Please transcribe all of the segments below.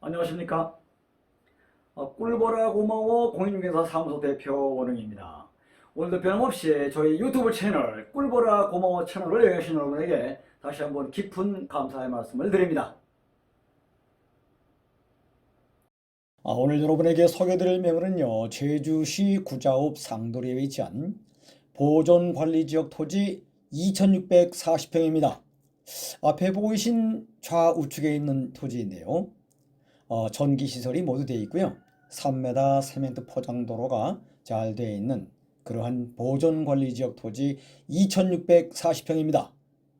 안녕하십니까? 어, 꿀보라 고마워 공인중개사 사무소 대표 원흥입니다. 오늘도 변함없이 저희 유튜브 채널 꿀보라 고마워 채널을 여행하신 여러분에게 다시 한번 깊은 감사의 말씀을 드립니다. 아, 오늘 여러분에게 소개드릴 매물은요 제주시 구자읍 상도리에 위치한 보존관리지역 토지 2640평입니다. 앞에 보고 계신 좌우측에 있는 토지인데요. 어, 전기 시설이 모두 되어 있고요. 3m 세멘트 포장 도로가 잘 되어 있는 그러한 보존 관리 지역 토지 2640평입니다.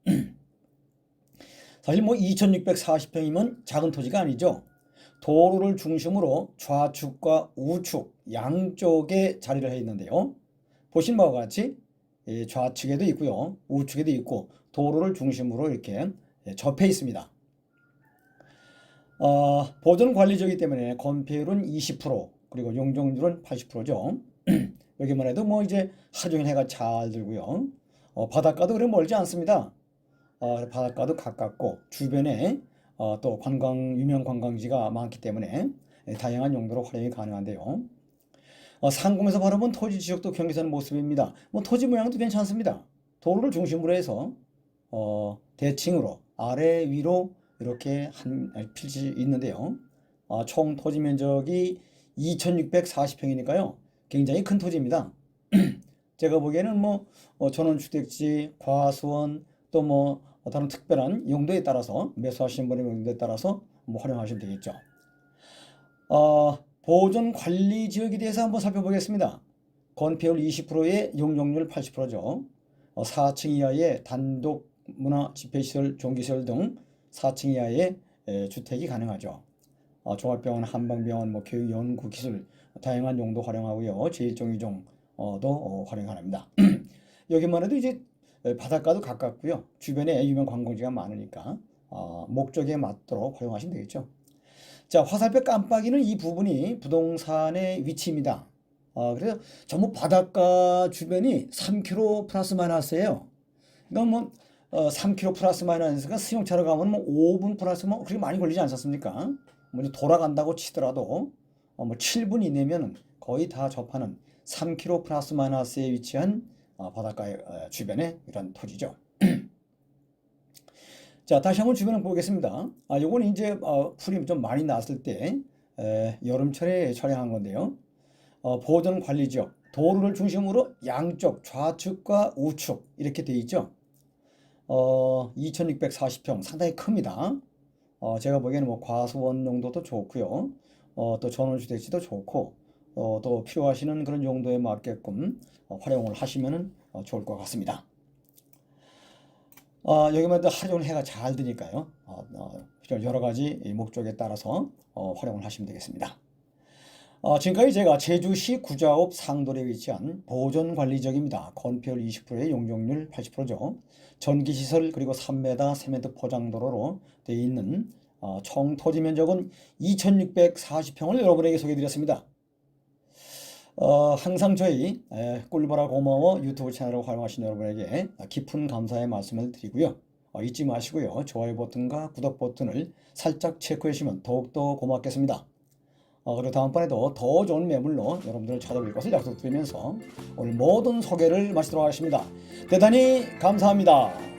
사실 뭐 2640평이면 작은 토지가 아니죠. 도로를 중심으로 좌측과 우측 양쪽에 자리를 해 있는데요. 보신 바와 같이 예, 좌측에도 있고요. 우측에도 있고 도로를 중심으로 이렇게 예, 접해 있습니다. 어, 보존 관리지이기 때문에 건폐율은 20% 그리고 용적률은 80%죠. 여기만 해도 뭐 이제 하종일 해가 잘 들고요. 어, 바닷가도 그리 멀지 않습니다. 어, 바닷가도 가깝고 주변에 어, 또 관광 유명 관광지가 많기 때문에 예, 다양한 용도로 활용이 가능한데요. 어, 상공에서 바라본 토지 지역도 경계선 모습입니다. 뭐 토지 모양도 괜찮습니다. 도로를 중심으로 해서 어, 대칭으로 아래 위로 이렇게 한 필지 있는데요. 아, 총 토지 면적이 2,640평이니까요. 굉장히 큰 토지입니다. 제가 보기에는 뭐 어, 전원주택지, 과수원 또 뭐 다른 특별한 용도에 따라서 매수하시는 분의 용도에 따라서 뭐 활용하시면 되겠죠. 어, 보존 관리 지역에 대해서 한번 살펴보겠습니다. 건폐율 20%에 용적률 80%죠. 어, 4층 이하의 단독 문화 집회시설, 종기시설 등 4층 이하의 에, 주택이 가능하죠. 어, 종합병원, 한방병원, 뭐 교육, 연구, 기술 다양한 용도 활용하고요. 제1종, 2종도 어, 활용 가능합니다. 여기만 해도 이제 에, 바닷가도 가깝고요. 주변에 유명 관광지가 많으니까 어, 목적에 맞도록 활용하시면 되겠죠. 자, 화살표 깜빡이는 이 부분이 부동산의 위치입니다. 어, 그래서 전부 바닷가 주변이 3km 플러스 마이너스예요. 그러니까 뭐 어, 3km 플러스 마이너스가 승용차로 가면 뭐 5분 플러스 뭐 그렇게 많이 걸리지 않습니까? 뭐 이제 돌아간다고 치더라도 어, 뭐 7분 이내면은 거의 다 접하는 3km 플러스 마이너스에 위치한 어, 바닷가 어, 주변의 이런 토지죠. 자, 다시 한번 주변을 보겠습니다. 아, 요건 이제 어, 풀이 좀 많이 났을 때 에, 여름철에 촬영한 건데요. 어, 보존 관리 지역, 도로를 중심으로 양쪽 좌측과 우측 이렇게 돼 있죠. 어, 2640평 상당히 큽니다. 어, 제가 보기에는 뭐 과수원 용도도 좋고요. 어, 또 전원주택지도 좋고 어, 또 필요하시는 그런 용도에 맞게끔 어, 활용을 하시면 어, 좋을 것 같습니다. 어, 여기만 해도 하루 종일 해가 잘 드니까요. 어, 어, 여러 가지 이 목적에 따라서 어, 활용을 하시면 되겠습니다. 어, 지금까지 제가 제주시 구자읍 상도리에 위치한 보존관리지역입니다. 건폐율 20%에 용적률 80%죠. 전기시설 그리고 3m, 세멘트 포장도로로 되어 있는 어, 총 토지 면적은 2,640평을 여러분에게 소개해드렸습니다. 어, 항상 저희 에, 꿀보라 고마워 유튜브 채널을 활용하신 여러분에게 깊은 감사의 말씀을 드리고요. 어, 잊지 마시고요. 좋아요 버튼과 구독 버튼을 살짝 체크해 주시면 더욱더 고맙겠습니다. 어, 그리고 다음번에도 더 좋은 매물로 여러분들을 찾아뵐 것을 약속드리면서 오늘 모든 소개를 마치도록 하겠습니다. 대단히 감사합니다.